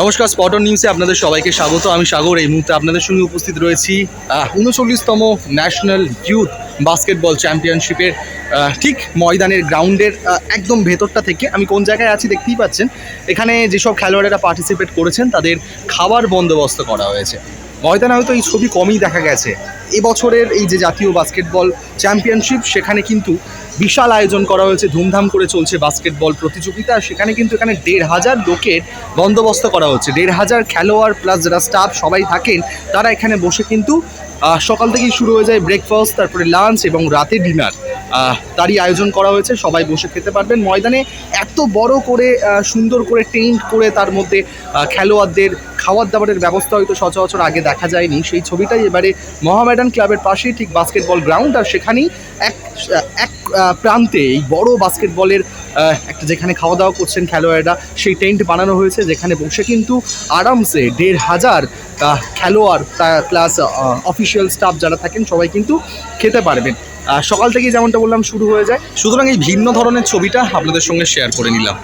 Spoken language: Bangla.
নমস্কার স্পটন নিউজে আপনাদের সবাইকে স্বাগত। আমি সাগর, এই মুহূর্তে আপনাদের সঙ্গে উপস্থিত রয়েছি উনচল্লিশতম ন্যাশনাল ইউথ বাস্কেটবল চ্যাম্পিয়নশিপের ঠিক ময়দানের গ্রাউন্ডের একদম ভেতরটা থেকে। আমি কোন জায়গায় আছি দেখতেই পাচ্ছেন, এখানে যেসব খেলোয়াড়েরা পার্টিসিপেট করেছেন, তাদের খাবার বন্দোবস্ত করা হয়েছে। ময়দানে হয়তো এই ছবি কমই দেখা গেছে। এবছরের এই যে জাতীয় বাস্কেটবল চ্যাম্পিয়নশিপ সেখানে কিন্তু বিশাল আয়োজন করা হয়েছে, ধুমধাম করে চলছে বাস্কেটবল প্রতিযোগিতা। সেখানে কিন্তু এখানে দেড় হাজার লোকের বন্দোবস্ত করা হচ্ছে। দেড় হাজার খেলোয়াড় প্লাস যারা স্টাফ সবাই থাকেন, তারা এখানে বসে কিন্তু সকাল থেকেই শুরু হয়ে যায় ব্রেকফাস্ট তারপরে লাঞ্চ এবং রাতে ডিনার তারই আয়োজন করা হয়েছে, সবাই বসে খেতে পারবেন। ময়দানে এত বড় করে সুন্দর করে টেন্ট করে তার মধ্যে খেলোয়াড়দের খাবার দাবারের ব্যবস্থা হয়তো সচরাচর আগে দেখা যায়নি। সেই ছবিটাই এবারে মহামেডান ক্লাবের পাশেই ঠিক বাস্কেটবল গ্রাউন্ড আর সেখানেই এক এক প্রান্তে এই বড় বাস্কেটবলের একটা যেখানে খাওয়া দাওয়া করছেন খেলোয়াড়রা, সেই টেন্ট বানানো হয়েছে, যেখানে বসে কিন্তু আরামসে দেড় হাজার খেলোয়াড় প্লাস অফিসিয়াল স্টাফ যারা থাকেন, সবাই কিন্তু খেতে পারবেন। সকাল থেকেই যেমনটা বললাম, শুরু হয়ে যায়। সুতরাং এই ভিন্ন ধরনের ছবিটা আপনাদের সঙ্গে শেয়ার করে নিলাম।